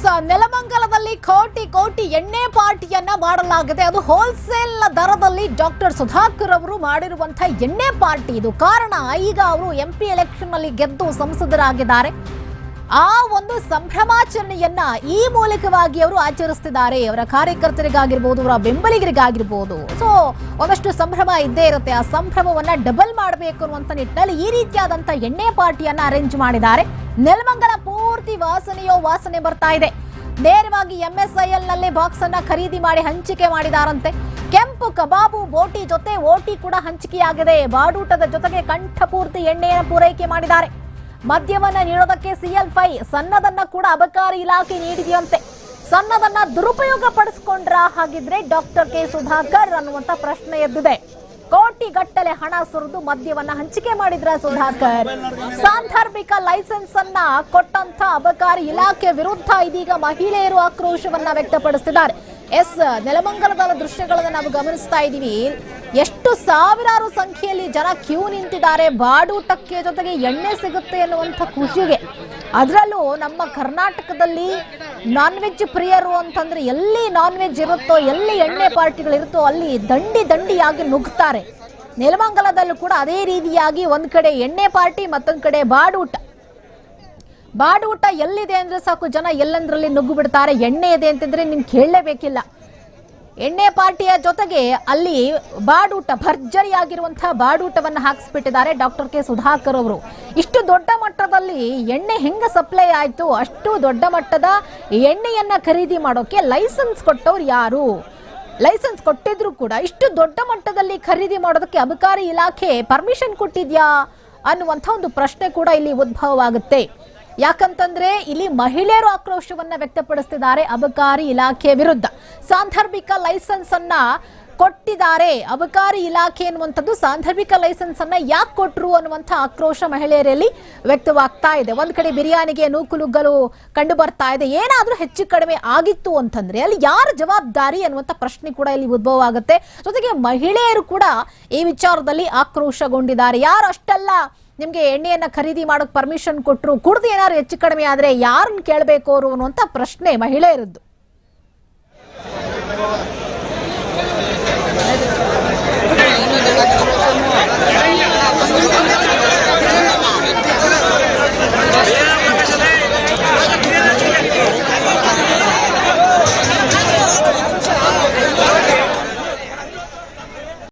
S ನೆಲಮಂಗಲದಲ್ಲಿ ಕೋಟಿ ಕೋಟಿ ಎಣ್ಣೆ ಪಾರ್ಟಿಯನ್ನ ಮಾಡಲಾಗಿದೆ. ಅದು ಹೋಲ್ಸೇಲ್ ದರದಲ್ಲಿ ಡಾಕ್ಟರ್ ಸುಧಾಕರ್ ಅವರು ಮಾಡಿರುವಂತಹ ಎಣ್ಣೆ ಪಾರ್ಟಿ. ಇದು ಕಾರಣ, ಈಗ ಅವರು ಎಂಪಿ ಎಲೆಕ್ಷನ್ನಲ್ಲಿ ಗೆದ್ದು ಸಂಸದರಾಗಿದ್ದಾರೆ. ಆ ಒಂದು ಸಂಭ್ರಮಾಚರಣೆಯನ್ನ ಈ ಮೂಲಕವಾಗಿ ಅವರು ಆಚರಿಸ್ತಿದ್ದಾರೆ. ಅವರ ಕಾರ್ಯಕರ್ತರಿಗಾಗಿರ್ಬೋದು, ಅವರ ಬೆಂಬಲಿಗರಿಗಾಗಿರ್ಬೋದು. ಸೊ ಒಂದಷ್ಟು ಸಂಭ್ರಮ ಇದ್ದೇ ಇರುತ್ತೆ. ಆ ಸಂಭ್ರಮವನ್ನ ಡಬಲ್ ಮಾಡಬೇಕು ಅನ್ನುವಂತ ನಿಟ್ಟಿನಲ್ಲಿ ಈ ರೀತಿಯಾದಂತ ಎಣ್ಣೆ ಪಾರ್ಟಿಯನ್ನ ಅರೇಂಜ್ ಮಾಡಿದ್ದಾರೆ. ನೆಲಮಂಗಲ ಪೂರ್ತಿ ವಾಸನೆಯೋ ವಾಸನೆ ಬರ್ತಾ ಇದೆ. ನೇರವಾಗಿ ಎಂಎಸ್ಐಎಲ್ನಲ್ಲಿ ಬಾಕ್ಸ್ ಅನ್ನ ಖರೀದಿ ಮಾಡಿ ಹಂಚಿಕೆ ಮಾಡಿದಾರಂತೆ. ಕೆಂಪು ಕಬಾಬು, ಬೋಟಿ ಜೊತೆ ಓಟಿ ಕೂಡ ಹಂಚಿಕೆಯಾಗಿದೆ. ಬಾಡೂಟದ ಜೊತೆಗೆ ಕಂಠಪೂರ್ತಿ ಎಣ್ಣೆಯನ್ನು ಪೂರೈಕೆ ಮಾಡಿದ್ದಾರೆ. ಮದ್ಯವನ್ನ ನೀಡೋದಕ್ಕೆ ಸಿಎಲ್ ಫೈ ಸಣ್ಣದನ್ನ ಕೂಡ ಅಬಕಾರಿ ಇಲಾಖೆ ನೀಡಿದೆಯಂತೆ. ಸಣ್ಣದನ್ನ ದುರುಪಯೋಗ ಪಡಿಸ್ಕೊಂಡ್ರ ಹಾಗಿದ್ರೆ ಡಾಕ್ಟರ್ ಕೆ ಸುಧಾಕರ್ ಅನ್ನುವಂತ ಪ್ರಶ್ನೆ ಎದ್ದಿದೆ. ಕೋಟಿ ಗಟ್ಟಲೆ ಹಣ ಸುರಿದು ಮದ್ಯವನ್ನ ಹಂಚಿಕೆ ಮಾಡಿದ್ರ ಸುಧಾಕರ್. ಸಾಂದರ್ಭಿಕ ಲೈಸೆನ್ಸ್ ಅನ್ನ ಕೊಟ್ಟಂತ ಅಬಕಾರಿ ಇಲಾಖೆ ವಿರುದ್ಧ ಇದೀಗ ಮಹಿಳೆಯರು ಆಕ್ರೋಶವನ್ನ ವ್ಯಕ್ತಪಡಿಸಿದ್ದಾರೆ ಎಸ್ ನೆಲಮಂಗಲದ ದೃಶ್ಯಗಳನ್ನ ನಾವು ಗಮನಿಸ್ತಾ ಇದ್ದೀವಿ. ಎಷ್ಟು ಸಾವಿರಾರು ಸಂಖ್ಯೆಯಲ್ಲಿ ಜನ ಕ್ಯೂ ನಿಂತಿದ್ದಾರೆ, ಬಾಡೂಟಕ್ಕೆ ಜೊತೆಗೆ ಎಣ್ಣೆ ಸಿಗುತ್ತೆ ಅನ್ನುವಂಥ ಖುಷಿಗೆ. ಅದರಲ್ಲೂ ನಮ್ಮ ಕರ್ನಾಟಕದಲ್ಲಿ ನಾನ್ ವೆಜ್ ಪ್ರಿಯರು ಅಂತಂದ್ರೆ ಎಲ್ಲಿ ನಾನ್ ವೆಜ್ ಇರುತ್ತೋ, ಎಲ್ಲಿ ಎಣ್ಣೆ ಪಾರ್ಟಿಗಳಿರುತ್ತೋ, ಅಲ್ಲಿ ದಂಡಿ ದಂಡಿಯಾಗಿ ನುಗ್ತಾರೆ. ನೆಲಮಂಗಲದಲ್ಲೂ ಕೂಡ ಅದೇ ರೀತಿಯಾಗಿ ಒಂದ್ ಕಡೆ ಎಣ್ಣೆ ಪಾರ್ಟಿ, ಮತ್ತೊಂದು ಕಡೆ ಬಾಡೂಟ. ಬಾಡೂಟ ಎಲ್ಲಿದೆ ಅಂದ್ರೆ ಸಾಕು, ಜನ ಎಲ್ಲಂದ್ರಲ್ಲಿ ನುಗ್ಗು ಬಿಡ್ತಾರೆ ಎಣ್ಣೆ ಇದೆ ಅಂತಂದ್ರೆ ನಿಮ್ಗೆ ಕೇಳಲೇಬೇಕಿಲ್ಲ. ಎಣ್ಣೆ ಪಾರ್ಟಿಯ ಜೊತೆಗೆ ಅಲ್ಲಿ ಬಾಡೂಟ ಭರ್ಜರಿಯಾಗಿರುವಂತಹ ಬಾಡೂಟವನ್ನು ಹಾಕಿಸ್ಬಿಟ್ಟಿದ್ದಾರೆ ಡಾಕ್ಟರ್ ಕೆ. ಸುಧಾಕರ್ ಅವರು. ಇಷ್ಟು ದೊಡ್ಡ ಮಟ್ಟದಲ್ಲಿ ಎಣ್ಣೆ ಹೆಂಗ ಸಪ್ಲೈ ಆಯ್ತು? ಅಷ್ಟು ದೊಡ್ಡ ಮಟ್ಟದ ಎಣ್ಣೆಯನ್ನ ಖರೀದಿ ಮಾಡೋಕೆ ಲೈಸೆನ್ಸ್ ಕೊಟ್ಟವ್ರು ಯಾರು? ಲೈಸೆನ್ಸ್ ಕೊಟ್ಟಿದ್ರು ಕೂಡ ಇಷ್ಟು ದೊಡ್ಡ ಮಟ್ಟದಲ್ಲಿ ಖರೀದಿ ಮಾಡೋದಕ್ಕೆ ಅಬಕಾರಿ ಇಲಾಖೆ ಪರ್ಮಿಷನ್ ಕೊಟ್ಟಿದ್ಯಾ ಅನ್ನುವಂಥ ಒಂದು ಪ್ರಶ್ನೆ ಕೂಡ ಇಲ್ಲಿ ಉದ್ಭವವಾಗುತ್ತೆ. ಯಾಕಂತಂದ್ರೆ ಇಲ್ಲಿ ಮಹಿಳೆಯರು ಆಕ್ರೋಶವನ್ನ ವ್ಯಕ್ತಪಡಿಸ್ತಿದ್ದಾರೆ ಅಬಕಾರಿ ಇಲಾಖೆ ವಿರುದ್ಧ. ಸಾಂದರ್ಭಿಕ ಲೈಸೆನ್ಸ್ ಅನ್ನ ಕೊಟ್ಟಿದ್ದಾರೆ. ಅಬಕಾರಿ ಇಲಾಖೆ ಅನ್ನುವಂಥದ್ದು ಸಾಂದರ್ಭಿಕ ಲೈಸೆನ್ಸ್ ಅನ್ನ ಯಾಕೆ ಕೊಟ್ಟರು ಅನ್ನುವಂಥ ಆಕ್ರೋಶ ಮಹಿಳೆಯರಲ್ಲಿ ವ್ಯಕ್ತವಾಗ್ತಾ ಇದೆ. ಒಂದ್ ಕಡೆ ಬಿರಿಯಾನಿಗೆ ನೂಕುನುಗ್ಗಲು ಕಂಡು ಬರ್ತಾ ಇದೆ. ಏನಾದರೂ ಹೆಚ್ಚು ಕಡಿಮೆ ಆಗಿತ್ತು ಅಂತಂದ್ರೆ ಅಲ್ಲಿ ಯಾರ ಜವಾಬ್ದಾರಿ ಅನ್ನುವಂಥ ಪ್ರಶ್ನೆ ಕೂಡ ಇಲ್ಲಿ ಉದ್ಭವ ಆಗುತ್ತೆ. ಜೊತೆಗೆ ಮಹಿಳೆಯರು ಕೂಡ ಈ ವಿಚಾರದಲ್ಲಿ ಆಕ್ರೋಶಗೊಂಡಿದ್ದಾರೆ. ಯಾರು ಅಷ್ಟೆಲ್ಲ, ನಿಮ್ಗೆ ಎಣ್ಣೆಯನ್ನ ಖರೀದಿ ಮಾಡೋಕ್ ಪರ್ಮಿಷನ್ ಕೊಟ್ಟರು ಕುಡ್ದು ಏನಾದ್ರು ಹೆಚ್ಚು ಕಡಿಮೆ ಆದ್ರೆ ಯಾರನ್ನ ಕೇಳಬೇಕು ಅವರು ಅನ್ನುವಂಥ ಪ್ರಶ್ನೆ ಮಹಿಳೆಯರದ್ದು.